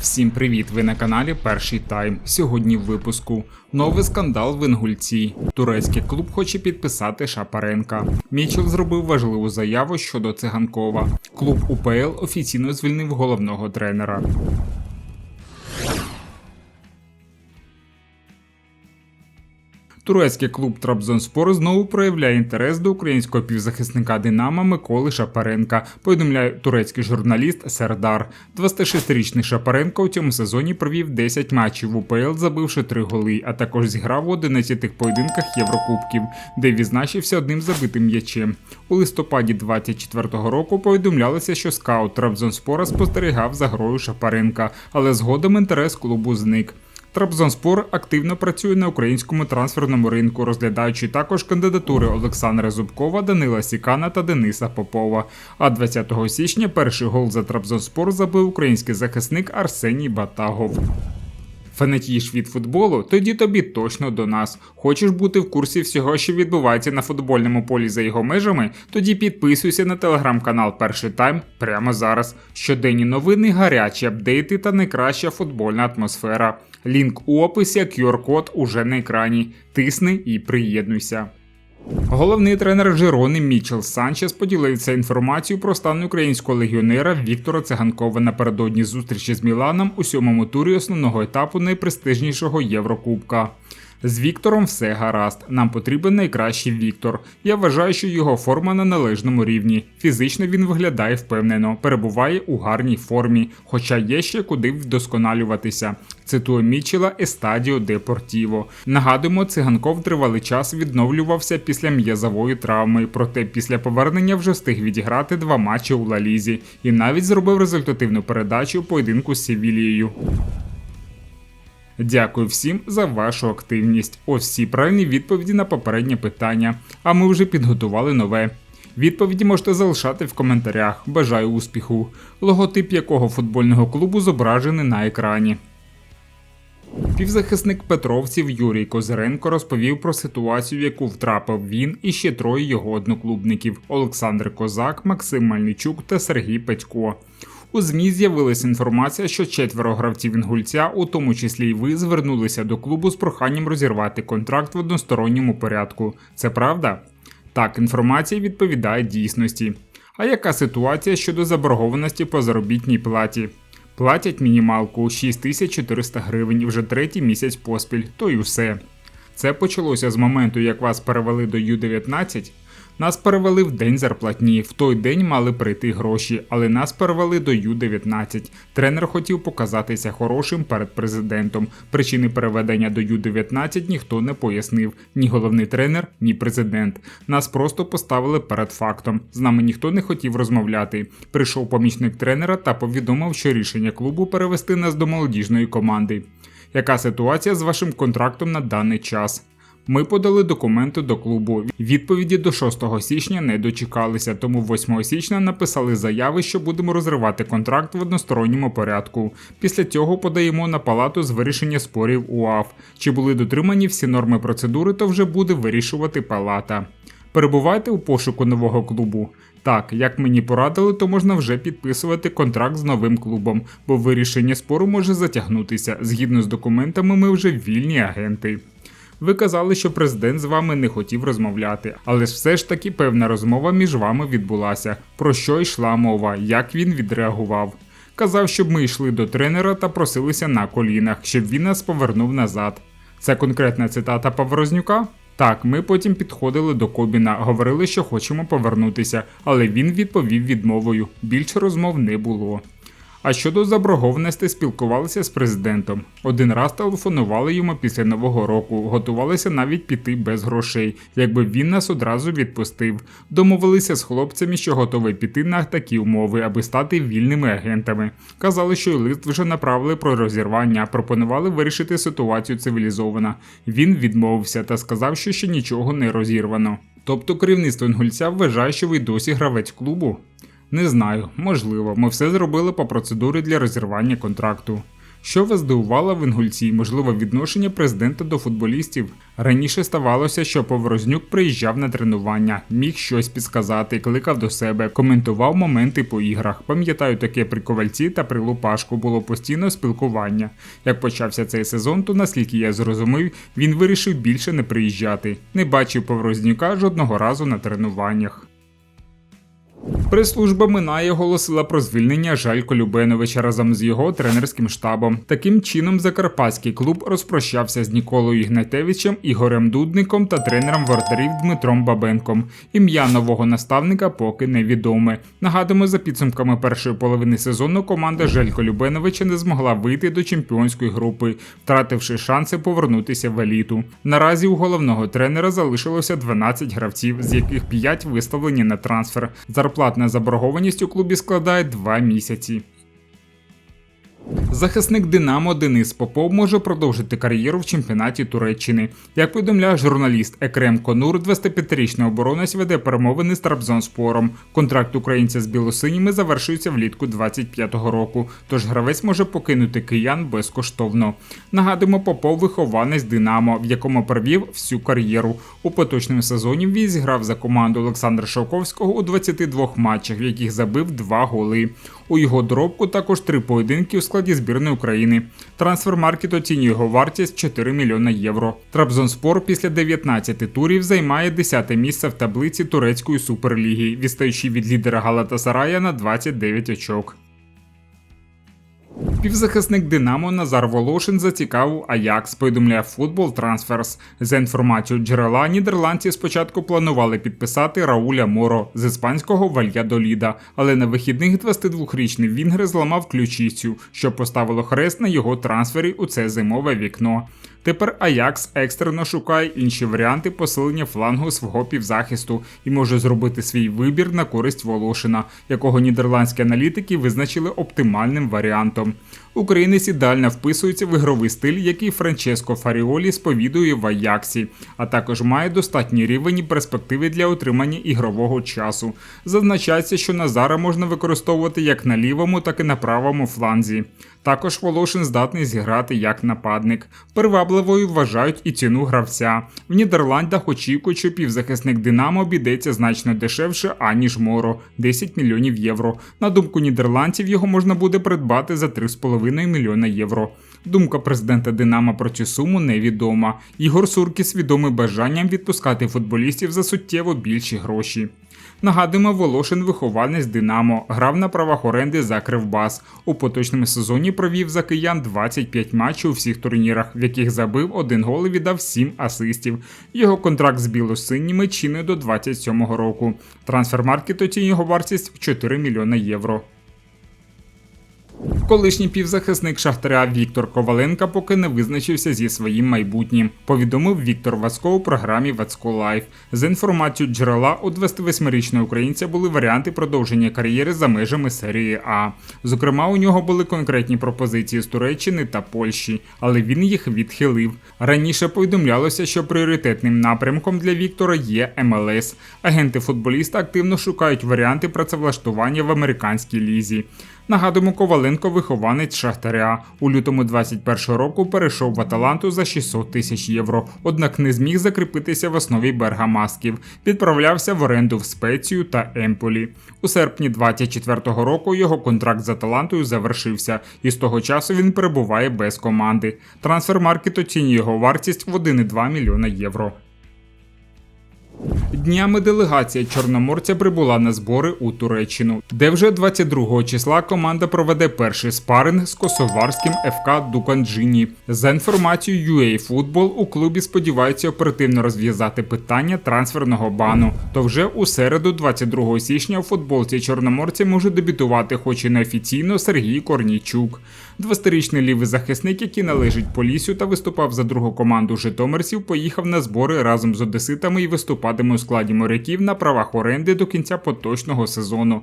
Всім привіт! Ви на каналі Перший Тайм. Сьогодні в випуску новий скандал в Інгульці. Турецький клуб хоче підписати Шапаренка. Мічел зробив важливу заяву щодо циганкова. Клуб УПЛ офіційно звільнив головного тренера. Турецький клуб Трабзонспор знову проявляє інтерес до українського півзахисника Динамо Миколи Шапаренка. Повідомляє турецький журналіст Сердар. 26-річний Шапаренко у цьому сезоні провів 10 матчів УПЛ, забивши 3 голи, а також зіграв в 11 поєдинках Єврокубків, де відзначився одним забитим м'ячем. У листопаді 24-го року повідомлялося, що скаут Трабзонспора спостерігав за грою Шапаренка, але згодом інтерес клубу зник. Трабзонспор активно працює на українському трансферному ринку, розглядаючи також кандидатури Олександра Зубкова, Данила Сікана та Дениса Попова. А 20 січня перший гол за Трабзонспор забив український захисник Арсеній Батагов. Фанатієш від футболу? Тоді тобі точно до нас. Хочеш бути в курсі всього, що відбувається на футбольному полі за його межами? Тоді підписуйся на телеграм-канал Перший Тайм прямо зараз. Щоденні новини, гарячі апдейти та найкраща футбольна атмосфера. Лінк у описі, QR-код уже на екрані. Тисни і приєднуйся. Головний тренер Жирони Мічел Санчес поділився інформацією про стан українського легіонера Віктора Циганкова напередодні зустрічі з Міланом у сьомому турі основного етапу найпрестижнішого Єврокубка. З Віктором все гаразд. Нам потрібен найкращий Віктор. Я вважаю, що його форма на належному рівні. Фізично він виглядає впевнено, перебуває у гарній формі, хоча є ще куди вдосконалюватися. Цитує Мічела Естадіо Депортіво. Нагадуємо, циганков тривалий час відновлювався після м'язової травми, проте після повернення вже встиг відіграти два матчі у Лалізі і навіть зробив результативну передачу поєдинку з Севілією. Дякую всім за вашу активність. Ось всі правильні відповіді на попереднє питання. А ми вже підготували нове. Відповіді можете залишати в коментарях. Бажаю успіху. Логотип якого футбольного клубу зображений на екрані. Півзахисник Петровців Юрій Козиренко розповів про ситуацію, в яку втрапив він і ще троє його одноклубників: Олександр Козак, Максим Мальничук та Сергій Петько. У ЗМІ з'явилася інформація, що четверо гравців інгульця, у тому числі й ви, звернулися до клубу з проханням розірвати контракт в односторонньому порядку. Це правда? Так, інформація відповідає дійсності. А яка ситуація щодо заборгованості по заробітній платі? Платять мінімалку 6400 гривень вже третій місяць поспіль, то й усе. Це почалося з моменту, як вас перевели до Ю-19. Нас перевели в день зарплатні. В той день мали прийти гроші, але нас перевели до Ю-19. Тренер хотів показатися хорошим перед президентом. Причини переведення до Ю-19 ніхто не пояснив. Ні головний тренер, ні президент. Нас просто поставили перед фактом. З нами ніхто не хотів розмовляти. Прийшов помічник тренера та повідомив, що рішення клубу перевести нас до молодіжної команди. Яка ситуація з вашим контрактом на даний час? Ми подали документи до клубу. Відповіді до 6 січня не дочекалися, тому 8 січня написали заяви, що будемо розривати контракт в односторонньому порядку. Після цього подаємо на палату з вирішення спорів УАФ. Чи були дотримані всі норми процедури, то вже буде вирішувати палата. Перебувайте у пошуку нового клубу. Так, як мені порадили, то можна вже підписувати контракт з новим клубом, бо вирішення спору може затягнутися. Згідно з документами, ми вже вільні агенти. Ви казали, що президент з вами не хотів розмовляти, але ж все ж таки певна розмова між вами відбулася. Про що йшла мова, як він відреагував. Казав, щоб ми йшли до тренера та просилися на колінах, щоб він нас повернув назад. Це конкретна цитата Паврознюка? Так, ми потім підходили до Кобіна, говорили, що хочемо повернутися, але він відповів відмовою. Більше розмов не було. А щодо заборгованості спілкувалися з президентом. Один раз телефонували йому після нового року, готувалися навіть піти без грошей, якби він нас одразу відпустив. Домовилися з хлопцями, що готові піти на такі умови, аби стати вільними агентами. Казали, що й лист вже направили про розірвання, пропонували вирішити ситуацію цивілізовано. Він відмовився та сказав, що ще нічого не розірвано. Тобто керівництво інгульця вважає, що ви досі гравець клубу. Не знаю, можливо, ми все зробили по процедурі для розірвання контракту. Що вас здивувало в Інгульці, можливо, відношення президента до футболістів? Раніше ставалося, що Поворознюк приїжджав на тренування, міг щось підсказати, кликав до себе, коментував моменти по іграх. Пам'ятаю, таке при ковальці та при Лупашку було постійне спілкування. Як почався цей сезон, то наскільки я зрозумів, він вирішив більше не приїжджати. Не бачив Поворознюка жодного разу на тренуваннях. Прес-служба Минає оголосила про звільнення Жалько Любеновича разом з його тренерським штабом. Таким чином, закарпатський клуб розпрощався з Ніколою Ігнатевичем, Ігорем Дудником та тренером воротарів Дмитром Бабенком. Ім'я нового наставника поки невідоме. Нагадуємо, за підсумками першої половини сезону команда Желько Любеновича не змогла вийти до чемпіонської групи, втративши шанси повернутися в еліту. Наразі у головного тренера залишилося 12 гравців, з яких 5 виставлені на трансфер. Зарплатна заборгованість у клубі складає 2 місяці. Захисник Динамо Денис Попов може продовжити кар'єру в чемпіонаті Туреччини. Як повідомляє журналіст Екрем Конур, 25-річний оборонець веде перемовини з Трабзонспором. Контракт українця з білосиніми завершується влітку 25-го року, тож гравець може покинути киян безкоштовно. Нагадуємо, Попов вихованець Динамо, в якому провів всю кар'єру. У поточному сезоні він зіграв за команду Олександра Шовковського у 22 матчах, в яких забив два голи. У його доробку також три поєдинки у складі збірної України. Трансфермаркет оцінює його вартість 4 мільйона євро. Трабзонспор після 19 турів займає 10 місце в таблиці турецької суперліги, відстаючи від лідера Галатасарая на 29 очок. Півзахисник Динамо Назар Волошин зацікавив Аякс, повідомляє футбол Трансферс. За інформацією джерела, нідерландці спочатку планували підписати Рауля Моро з іспанського Вальядоліда, але на вихідних 22-річний Вінгер зламав ключицю, що поставило хрест на його трансфері у це зимове вікно. Тепер Аякс екстрено шукає інші варіанти посилення флангу свого півзахисту і може зробити свій вибір на користь Волошина, якого нідерландські аналітики визначили оптимальним варіантом. Українець ідеально вписується в ігровий стиль, який Франческо Фаріолі сповідує в Аяксі, а також має достатній рівень і перспективи для отримання ігрового часу. Зазначається, що Назара можна використовувати як на лівому, так і на правому фланзі. Також Волошин здатний зіграти як нападник. Привабливою вважають і ціну гравця. В Нідерландах очікують, що півзахисник Динамо обійдеться значно дешевше, аніж Моро 10 мільйонів євро. На думку нідерландців, його можна буде придбати за 3,5 мільйона євро. Думка президента Динамо про цю суму невідома. Ігор Суркіс відомий бажанням відпускати футболістів за суттєво більші гроші. Нагадуємо, Волошин вихованець Динамо, грав на правах оренди за Кривбас. У поточному сезоні провів за киян 25 матчів у всіх турнірах, в яких забив один гол і віддав 7 асистів. Його контракт з білосиніми чинить до 27-го року. Трансфермаркет оцінює його вартість в 4 мільйони євро. Колишній півзахисник Шахтаря Віктор Коваленка поки не визначився зі своїм майбутнім. Повідомив Віктор Вацько у програмі Вацько Лайф. За інформацією джерела у 28-річного українця були варіанти продовження кар'єри за межами серії А. Зокрема, у нього були конкретні пропозиції з Туреччини та Польщі, але він їх відхилив. Раніше повідомлялося, що пріоритетним напрямком для Віктора є МЛС. Агенти футболіста активно шукають варіанти працевлаштування в американській лізі. Нагадуємо, Коваленко вихованець Шахтаря. У лютому 21-го року перейшов в Аталанту за 600 тисяч євро, однак не зміг закріпитися в основі Бергамасків. Відправлявся в оренду в Спецію та Емполі. У серпні 24-го року його контракт з Аталантою завершився, і з того часу він перебуває без команди. Трансфермаркет оцінює його вартість в 1,2 мільйона євро. Днями делегація Чорноморця прибула на збори у Туреччину, де вже 22 числа команда проведе перший спаринг з косоварським ФК Дуканджині. За інформацією UA Football, у клубі сподіваються оперативно розв'язати питання трансферного бану. То вже у середу, 22 січня, у футболці Чорноморця може дебютувати, хоч і неофіційно, Сергій Корнійчук. 20-річний лівий захисник, який належить Полісю та виступав за другу команду Житомирців, поїхав на збори разом з одеситами і виступатиме у складі моряків на правах оренди до кінця поточного сезону.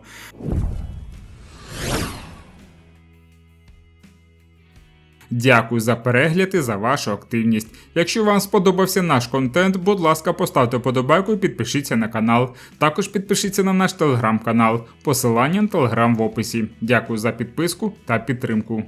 Дякую за перегляд і за вашу активність. Якщо вам сподобався наш контент, будь ласка, поставте подобайку і підпишіться на канал. Також підпишіться на наш телеграм-канал. Посилання на телеграм в описі. Дякую за підписку та підтримку.